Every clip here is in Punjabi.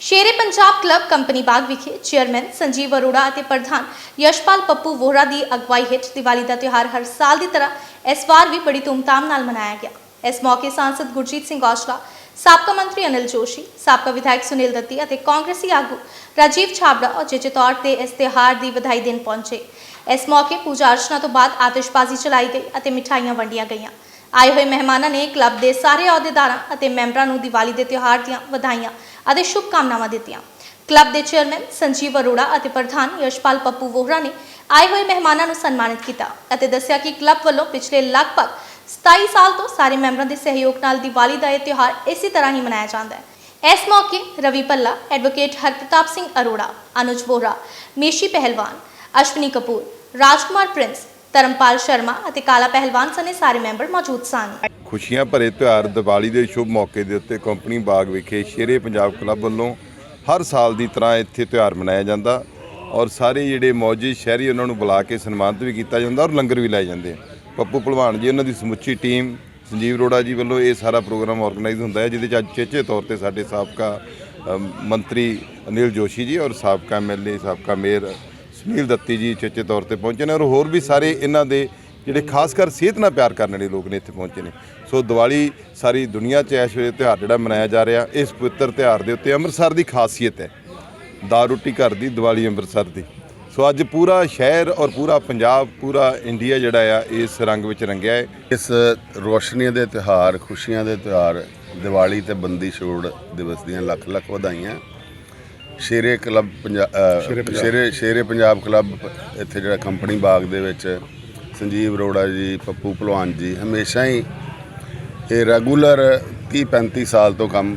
ਸ਼ੇਰੇ ਪੰਜਾਬ ਕਲੱਬ ਕੰਪਨੀ ਬਾਗ ਵਿਖੇ ਚੇਅਰਮੈਨ ਸੰਜੀਵ ਅਰੋੜਾ ਅਤੇ ਪ੍ਰਧਾਨ ਯਸ਼ਪਾਲ ਪੱਪੂ ਵੋਹਰਾ ਦੀ ਅਗਵਾਈ ਹੇਠ ਦੀਵਾਲੀ ਦਾ ਤਿਉਹਾਰ ਹਰ ਸਾਲ ਦੀ ਤਰ੍ਹਾਂ ਇਸ ਵਾਰ ਵੀ ਬੜੀ ਧੂਮਧਾਮ ਨਾਲ ਮਨਾਇਆ ਗਿਆ। ਇਸ ਮੌਕੇ ਸਾਂਸਦ ਗੁਰਜੀਤ ਸਿੰਘ ਔਜਲਾ, ਸਾਬਕਾ ਮੰਤਰੀ ਅਨਿਲ ਜੋਸ਼ੀ, ਸਾਬਕਾ ਵਿਧਾਇਕ ਸੁਨੀਲ ਦੱਤੀ ਅਤੇ ਕਾਂਗਰਸੀ ਆਗੂ ਰਾਜੀਵ ਛਾਬੜਾ ਉਚੇਚੇ ਤੌਰ ਤੇ ਇਸ ਤਿਉਹਾਰ ਦੀ ਵਧਾਈ ਦੇਣ ਪਹੁੰਚੇ। ਇਸ ਮੌਕੇ ਪੂਜਾ ਅਰਚਨਾ ਤੋਂ ਬਾਅਦ ਆਤਿਸ਼ਬਾਜ਼ੀ ਚਲਾਈ ਗਈ ਅਤੇ ਮਿਠਾਈਆਂ ਵੰਡੀਆਂ ਗਈਆਂ। ਆਏ ਹੋਏ ਮਹਿਮਾਨਾਂ ਨੇ ਕਲੱਬ ਦੇ ਸਾਰੇ ਅਹੁਦੇਦਾਰਾਂ ਅਤੇ ਮੈਂਬਰਾਂ ਨੂੰ ਦੀਵਾਲੀ ਦੇ ਤਿਉਹਾਰ ਦੀਆਂ ਵਧਾਈਆਂ ਅਤੇ ਸ਼ੁਭਕਾਮਨਾਵਾਂ ਦਿੱਤੀਆਂ। ਕਲੱਬ ਦੇ ਚੇਅਰਮੈਨ ਸੰਜੀਵ ਅਰੋੜਾ ਅਤੇ ਪ੍ਰਧਾਨ ਯਸ਼ਪਾਲ ਪੱਪੂ ਵੋਹਰਾ ਨੇ ਆਏ ਹੋਏ ਮਹਿਮਾਨਾਂ ਨੂੰ ਸਨਮਾਨਿਤ ਕੀਤਾ ਅਤੇ ਦੱਸਿਆ ਕਿ ਕਲੱਬ ਵੱਲੋਂ ਪਿਛਲੇ ਲਗਭਗ 27 ਸਾਲ ਤੋਂ ਸਾਰੇ ਮੈਂਬਰਾਂ ਦੇ ਸਹਿਯੋਗ ਨਾਲ ਦੀਵਾਲੀ ਦਾ ਇਹ ਤਿਉਹਾਰ ਇਸੇ ਤਰ੍ਹਾਂ ਹੀ ਮਨਾਇਆ ਜਾਂਦਾ ਹੈ। ਇਸ ਮੌਕੇ ਰਵੀ ਪੱਲਾ ਐਡਵੋਕੇਟ ਹਰਪ੍ਰਤਾਪ ਸਿੰਘ ਅਰੋੜਾ, ਅਨੁਜ ਵੋਹਰਾ, ਮੇਸ਼ੀ ਪਹਿਲਵਾਨ, ਅਸ਼ਵਨੀ ਕਪੂਰ, ਰਾਜਕੁਮਾਰ ਪ੍ਰਿੰਸ ਧਰਮਪਾਲ ਸ਼ਰਮਾ ਅਤੇ ਕਾਲਾ ਪਹਿਲਵਾਨ ਸਣੇ ਸਾਰੇ ਮੈਂਬਰ ਮੌਜੂਦ ਸਨ। ਖੁਸ਼ੀਆਂ ਭਰੇ ਤਿਉਹਾਰ ਦੀਵਾਲੀ ਦੇ ਸ਼ੁਭ ਮੌਕੇ ਦੇ ਉੱਤੇ ਕੰਪਨੀ ਬਾਗ ਵਿਖੇ ਸ਼ੇਰੇ ਪੰਜਾਬ ਕਲੱਬ ਵੱਲੋਂ ਹਰ ਸਾਲ ਦੀ ਤਰ੍ਹਾਂ ਇੱਥੇ ਤਿਉਹਾਰ ਮਨਾਇਆ ਜਾਂਦਾ ਔਰ ਸਾਰੇ ਜਿਹੜੇ ਮੌਜੂਦ ਸ਼ਹਿਰੀ ਉਹਨਾਂ ਨੂੰ ਬੁਲਾ ਕੇ ਸਨਮਾਨਿਤ ਵੀ ਕੀਤਾ ਜਾਂਦਾ ਔਰ ਲੰਗਰ ਵੀ ਲਾਏ ਜਾਂਦੇ ਪੱਪੂ ਭਲਵਾਨ ਜੀ, ਉਹਨਾਂ ਦੀ ਸਮੁੱਚੀ ਟੀਮ, ਸੰਜੀਵ ਰੋੜਾ ਜੀ ਵੱਲੋਂ ਇਹ ਸਾਰਾ ਪ੍ਰੋਗਰਾਮ ਆਰਗੇਨਾਈਜ਼ ਹੁੰਦਾ ਹੈ, ਜਿਹਦੇ ਚ ਅੱਜ ਚੇਚੇ ਤੌਰ ਤੇ ਸਾਡੇ ਸਾਬਕਾ ਮੰਤਰੀ ਅਨਿਲ ਜੋਸ਼ੀ ਜੀ ਔਰ ਸਾਬਕਾ ਐਮਐਲਏ ਸਾਬਕਾ ਮੇਅਰ ਨੀਲ ਦੱਤੀ ਜੀ ਚੇਚੇ ਤੌਰ ਤੇ ਪਹੁੰਚੇ ਨੇ ਔਰ ਹੋਰ ਵੀ ਸਾਰੇ ਇਹਨਾਂ ਦੇ ਜਿਹੜੇ ਖਾਸ ਕਰ ਸਿਹਤ ਨਾਲ ਪਿਆਰ ਕਰਨ ਵਾਲੇ ਲੋਕ ਨੇ ਇੱਥੇ ਪਹੁੰਚੇ ਨੇ। ਸੋ ਦੀਵਾਲੀ ਸਾਰੀ ਦੁਨੀਆ 'ਚ ਇਸ ਵੇਲੇ ਤਿਉਹਾਰ ਜਿਹੜਾ ਮਨਾਇਆ ਜਾ ਰਿਹਾ, ਇਸ ਪਵਿੱਤਰ ਤਿਉਹਾਰ ਦੇ ਉੱਤੇ ਅੰਮ੍ਰਿਤਸਰ ਦੀ ਖਾਸੀਅਤ ਹੈ। ਦਾਲ ਰੋਟੀ ਘਰ ਦੀ, ਦੀਵਾਲੀ ਅੰਮ੍ਰਿਤਸਰ ਦੀ। ਸੋ ਅੱਜ ਪੂਰਾ ਸ਼ਹਿਰ ਔਰ ਪੂਰਾ ਪੰਜਾਬ, ਪੂਰਾ ਇੰਡੀਆ ਜਿਹੜਾ ਆ, ਇਸ ਰੰਗ ਵਿੱਚ ਰੰਗਿਆ ਹੈ। ਇਸ ਰੋਸ਼ਨੀ ਦੇ ਤਿਉਹਾਰ, ਖੁਸ਼ੀਆਂ ਦੇ ਤਿਉਹਾਰ ਦੀਵਾਲੀ ਤੇ ਬੰਦੀ ਛੋੜ ਦਿਵਸ ਦੀਆਂ ਲੱਖ ਲੱਖ ਵਧਾਈਆਂ। ਸ਼ੇਰੇ ਕਲੱਬ ਪੰਜਾਬ। ਸ਼ੇਰੇ ਸ਼ੇਰੇ ਪੰਜਾਬ ਕਲੱਬ ਇੱਥੇ ਜਿਹੜਾ ਕੰਪਨੀ ਬਾਗ ਦੇ ਵਿੱਚ ਸੰਜੀਵ ਅਰੋੜਾ ਜੀ ਪੱਪੂ ਭਲਵਾਨ ਜੀ ਹਮੇਸ਼ਾ ਹੀ ਇਹ ਰੈਗੂਲਰ 30 35 ਸਾਲ ਤੋਂ ਕੰਮ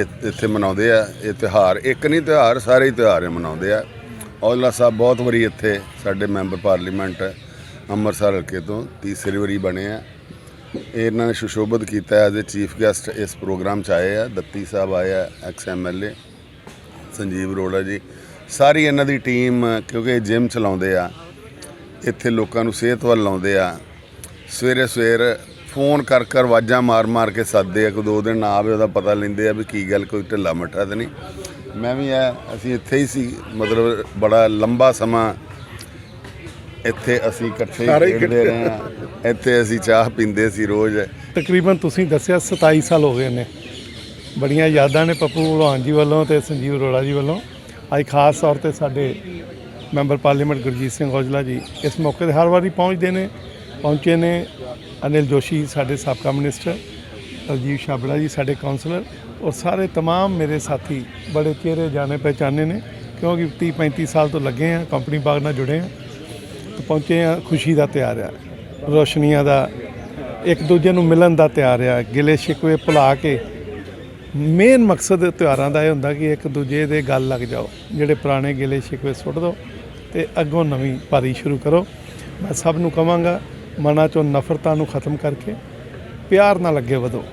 ਇੱਥੇ ਮਨਾਉਂਦੇ ਆ ਇਹ ਤਿਉਹਾਰ। ਇੱਕ ਨਹੀਂ ਤਿਉਹਾਰ ਸਾਰੇ ਇਹ ਮਨਾਉਂਦੇ ਆ। ਔਜਲਾ ਸਾਹਿਬ ਬਹੁਤ ਵਾਰੀ ਇੱਥੇ ਸਾਡੇ ਮੈਂਬਰ ਪਾਰਲੀਮੈਂਟ ਅੰਮ੍ਰਿਤਸਰ ਹਲਕੇ ਤੋਂ ਤੀਸਰੀ ਵਾਰੀ ਬਣੇ ਆ। ਇਹ ਇਹਨਾਂ ਨੇ ਸੁਸ਼ੋਭਿਤ ਕੀਤਾ ਐਜ਼ ਅ ਚੀਫ ਗੈਸਟ ਇਸ ਪ੍ਰੋਗਰਾਮ 'ਚ ਆਏ ਆ। ਦੱਤੀ ਸਾਹਿਬ ਆਏ ਆ ਐਕਸ ਐਮਐਲਏ ਸੰਜੀਵ ਅਰੋੜਾ ਜੀ। ਸਾਰੀ ਇਹਨਾਂ ਦੀ ਟੀਮ ਕਿਉਂਕਿ ਜਿਮ ਚਲਾਉਂਦੇ ਆ ਇੱਥੇ ਲੋਕਾਂ ਨੂੰ ਸਿਹਤ ਵੱਲ ਲਾਉਂਦੇ ਆ। ਸਵੇਰੇ ਸਵੇਰ ਫੋਨ ਕਰ ਕਰ ਆਵਾਜ਼ਾਂ ਮਾਰ ਮਾਰ ਕੇ ਸੱਦਦੇ ਆ ਕੋਈ ਦੋ ਦਿਨ ਨਾ ਆਵੇ ਉਹਦਾ ਪਤਾ ਲੈਂਦੇ ਆ ਵੀ ਕੀ ਗੱਲ ਕੋਈ ਢਿੱਲਾ ਮੱਠਾ ਤਾਂ ਨਹੀਂ। ਮੈਂ ਵੀ ਆ ਅਸੀਂ ਇੱਥੇ ਹੀ ਸੀ ਮਤਲਬ ਬੜਾ ਲੰਬਾ ਸਮਾਂ ਇੱਥੇ ਅਸੀਂ ਇਕੱਠੇ ਖੇਡਦੇ ਰਹੇ ਆ। ਇੱਥੇ ਅਸੀਂ ਚਾਹ ਪੀਂਦੇ ਸੀ ਰੋਜ਼। ਤਕਰੀਬਨ ਤੁਸੀਂ ਦੱਸਿਆ 27 ਸਾਲ ਹੋ ਗਏ ਨੇ। ਬੜੀਆਂ ਯਾਦਾਂ ਨੇ ਪੱਪੂ ਭਲਵਾਨ ਜੀ ਵੱਲੋਂ ਤੇ ਸੰਜੀਵ ਅਰੋੜਾ ਜੀ ਵੱਲੋਂ ਅੱਜ ਖਾਸ ਤੌਰ ਤੇ ਸਾਡੇ ਮੈਂਬਰ ਪਾਰਲੀਮੈਂਟ ਗੁਰਜੀਤ ਸਿੰਘ ਔਜਲਾ ਜੀ ਇਸ ਮੌਕੇ ਤੇ ਹਰ ਵਾਰੀ ਪਹੁੰਚਦੇ ਨੇ ਪਹੁੰਚੇ ਨੇ ਅਨਿਲ ਜੋਸ਼ੀ ਸਾਡੇ ਸਾਬਕਾ ਮਿਨਿਸਟਰ ਰਾਜੀਵ ਛਾਬੜਾ ਜੀ ਸਾਡੇ ਕਾਉਂਸਲਰ ਔਰ ਸਾਰੇ तमाम ਮੇਰੇ ਸਾਥੀ ਬੜੇ ਚਿਹਰੇ ਜਾਣੇ ਪਹਿਚਾਨੇ ਨੇ ਕਿਉਂਕਿ 30 35 ਸਾਲ ਤੋਂ ਲੱਗੇ ਆ ਕੰਪਨੀ ਬਾਗ ਨਾਲ ਜੁੜੇ ਆ ਤੇ ਪਹੁੰਚੇ ਆ ਖੁਸ਼ੀ ਦਾ ਤਿਉਹਾਰ ਆ ਰੋਸ਼ਨੀਆਂ ਦਾ ਇੱਕ ਦੂਜੇ ਨੂੰ ਮਿਲਣ ਦਾ ਤਿਉਹਾਰ ਆ ਗਿਲੇ ਸ਼ਿਕਵੇ ਭੁਲਾ ਕੇ ਮੇਨ ਮਕਸਦ ਤਿਉਹਾਰਾਂ ਦਾ ਇਹ ਹੁੰਦਾ ਕਿ ਇੱਕ ਦੂਜੇ ਦੇ ਗੱਲ ਲੱਗ ਜਾਓ, ਜਿਹੜੇ ਪੁਰਾਣੇ ਗਿਲੇ ਸ਼ਿਕਵੇ ਸੁੱਟ ਦਿਓ ਤੇ ਅੱਗੋਂ ਨਵੀਂ ਪਾਰੀ ਸ਼ੁਰੂ ਕਰੋ। ਮੈਂ ਸਭ ਨੂੰ ਕਹਾਂਗਾ, ਮਨਾਂ ਚੋਂ ਨਫ਼ਰਤਾਂ ਨੂੰ ਖਤਮ ਕਰਕੇ ਪਿਆਰ ਨਾਲ ਅੱਗੇ ਵਧੋ।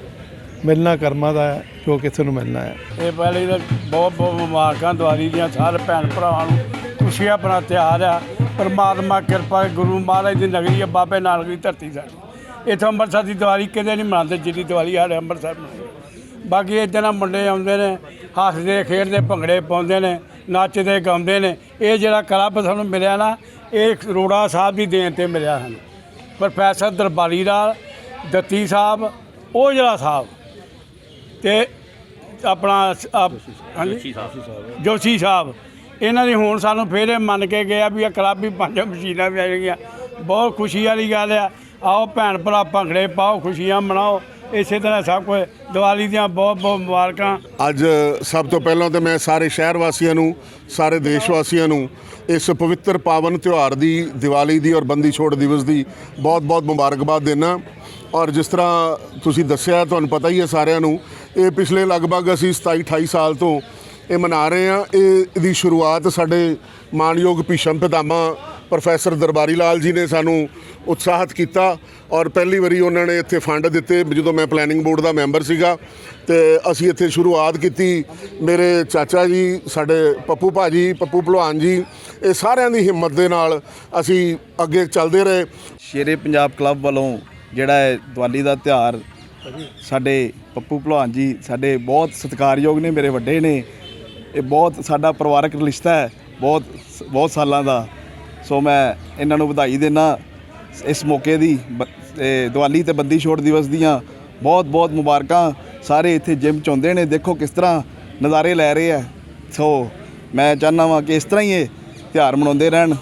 ਮਿਲਣਾ ਕਰਮਾਂ ਦਾ ਹੈ, ਜੋ ਕਿਸੇ ਨੂੰ ਮਿਲਣਾ ਹੈ। ਇਹ ਪਹਿਲੇ ਤਾਂ ਬਹੁਤ ਬਹੁਤ ਮੁਬਾਰਕਾਂ ਦਿਵਾਲੀ ਦੀਆਂ, ਸਾਰੇ ਭੈਣ ਭਰਾਵਾਂ ਨੂੰ। ਖੁਸ਼ੀ ਆਪਣਾ ਤਿਉਹਾਰ ਆ, ਪਰਮਾਤਮਾ ਕਿਰਪਾ ਗੁਰੂ ਮਹਾਰਾਜ ਦੀ ਨਗਰੀ ਆ, ਬਾਬੇ ਨਾਨਕ ਦੀ ਧਰਤੀ ਸਾਡੀ। ਇੱਥੋਂ ਅੰਮ੍ਰਿਤਸਰ ਦੀ ਦਿਵਾਲੀ ਕਿਤੇ ਨਹੀਂ ਮਨਾਉਂਦੇ, ਜਿੰਨੀ ਦਿਵਾਲੀ ਸਾਡੇ ਅੰਮ੍ਰਿਤਸਰ ਮਨਾਉਂਦੇ। ਬਾਕੀ ਇੱਦਾਂ ਨਾ ਮੁੰਡੇ ਆਉਂਦੇ ਨੇ ਹੱਸਦੇ ਖੇਡਦੇ ਭੰਗੜੇ ਪਾਉਂਦੇ ਨੇ ਨੱਚਦੇ ਗਾਉਂਦੇ ਨੇ। ਇਹ ਜਿਹੜਾ ਕਲੱਬ ਸਾਨੂੰ ਮਿਲਿਆ ਨਾ ਇਹ ਰੋੜਾ ਸਾਹਿਬ ਦੀ ਦੇਣ ਤੇ ਮਿਲਿਆ ਸਾਨੂੰ ਪ੍ਰੋਫੈਸਰ ਦਰਬਾਰੀ ਦਾ ਦੱਤੀ ਸਾਹਿਬ ਉਹ ਜਿਹੜਾ ਸਾਹਿਬ ਤੇ ਆਪਣਾ ਹਾਂਜੀ? ਜੋਸ਼ੀ ਸਾਹਿਬ ਇਹਨਾਂ ਦੀ ਹੁਣ ਸਾਨੂੰ ਫੇਰ ਇਹ ਮੰਨ ਕੇ ਗਿਆ ਵੀ ਇਹ ਕਲੱਬ ਵੀ ਪੰਜ ਮਸ਼ੀਨਾਂ ਵੀ ਆ ਜਾਣਗੀਆਂ ਬਹੁਤ ਖੁਸ਼ੀ ਵਾਲੀ ਗੱਲ ਆ। ਆਓ ਭੈਣ ਭਰਾ ਭੰਗੜੇ ਪਾਓ ਖੁਸ਼ੀਆਂ ਮਨਾਓ। ਇਸੇ ਤਰ੍ਹਾਂ ਸਭ ਕੁਝ। ਦੀਵਾਲੀ ਦੀਆਂ ਬਹੁਤ ਬਹੁਤ ਮੁਬਾਰਕਾਂ। ਅੱਜ ਸਭ ਤੋਂ ਪਹਿਲਾਂ ਤਾਂ ਮੈਂ ਸਾਰੇ ਸ਼ਹਿਰ ਵਾਸੀਆਂ ਨੂੰ, ਸਾਰੇ ਦੇਸ਼ ਵਾਸੀਆਂ ਨੂੰ ਇਸ ਪਵਿੱਤਰ ਪਾਵਨ ਤਿਉਹਾਰ ਦੀ, ਦੀਵਾਲੀ ਦੀ ਔਰ ਬੰਦੀ ਛੋੜ ਦਿਵਸ ਦੀ ਬਹੁਤ-ਬਹੁਤ ਮੁਬਾਰਕਬਾਦ ਦੇਣਾ ਔਰ ਜਿਸ ਤਰ੍ਹਾਂ ਤੁਸੀਂ ਦੱਸਿਆ, ਤੁਹਾਨੂੰ ਪਤਾ ਹੀ ਹੈ ਸਾਰਿਆਂ ਨੂੰ, ਇਹ ਪਿਛਲੇ ਲਗਭਗ ਅਸੀਂ 27 28 ਸਾਲ ਤੋਂ ਇਹ ਮਨਾ ਰਹੇ ਹਾਂ। ਇਹ ਇਹਦੀ ਸ਼ੁਰੂਆਤ ਸਾਡੇ ਮਾਨਯੋਗ ਭੀਸ਼ਮ ਪਿਤਾਮਾ ਪ੍ਰੋਫੈਸਰ ਦਰਬਾਰੀ ਲਾਲ ਜੀ ਨੇ ਸਾਨੂੰ ਉਤਸ਼ਾਹਿਤ ਕੀਤਾ ਔਰ ਪਹਿਲੀ ਵਾਰੀ ਉਹਨਾਂ ਨੇ ਇੱਥੇ ਫੰਡ ਦਿੱਤੇ ਜਦੋਂ ਮੈਂ ਪਲੈਨਿੰਗ ਬੋਰਡ ਦਾ ਮੈਂਬਰ ਸੀਗਾ ਤੇ ਅਸੀਂ ਇੱਥੇ ਸ਼ੁਰੂਆਤ ਕੀਤੀ। ਮੇਰੇ ਚਾਚਾ ਜੀ, ਸਾਡੇ ਪੱਪੂ ਭਾਜੀ, ਪੱਪੂ ਭਲਵਾਨ ਜੀ, ਇਹ ਸਾਰਿਆਂ ਦੀ ਹਿੰਮਤ ਦੇ ਨਾਲ ਅਸੀਂ ਅੱਗੇ ਚੱਲਦੇ ਰਹੇ। ਸ਼ੇਰੇ ਪੰਜਾਬ ਕਲੱਬ ਵੱਲੋਂ ਜਿਹੜਾ ਹੈ ਦੀਵਾਲੀ ਦਾ ਤਿਉਹਾਰ ਸਾਡੇ ਪੱਪੂ ਭਲਵਾਨ ਜੀ ਸਾਡੇ ਬਹੁਤ ਸਤਿਕਾਰਯੋਗ ਨੇ, ਮੇਰੇ ਵੱਡੇ ਨੇ। ਇਹ ਬਹੁਤ ਸਾਡਾ ਪਰਿਵਾਰਕ ਰਿਸ਼ਤਾ ਹੈ, ਬਹੁਤ ਬਹੁਤ ਸਾਲਾਂ ਦਾ। ਸੋ ਮੈਂ ਇਹਨਾਂ ਨੂੰ ਵਧਾਈ ਦੇਣਾ ਇਸ ਮੌਕੇ ਦੀ ਬ- ਤੇ ਦੀਵਾਲੀ ਤੇ ਬੰਦੀ ਛੋੜ ਦਿਵਸ ਦੀਆਂ ਬਹੁਤ ਬਹੁਤ ਮੁਬਾਰਕਾਂ ਸਾਰੇ ਇੱਥੇ ਜਿਮ ਚ ਆਉਂਦੇ ਨੇ। ਦੇਖੋ ਕਿਸ ਤਰ੍ਹਾਂ ਨਜ਼ਾਰੇ ਲੈ ਰਹੇ ਆ। ਸੋ ਮੈਂ ਚਾਹੁੰਦਾ ਵਾਂ ਕਿ ਇਸ ਤਰ੍ਹਾਂ ਹੀ ਇਹ ਤਿਉਹਾਰ ਮਨਾਉਂਦੇ ਰਹਿਣ।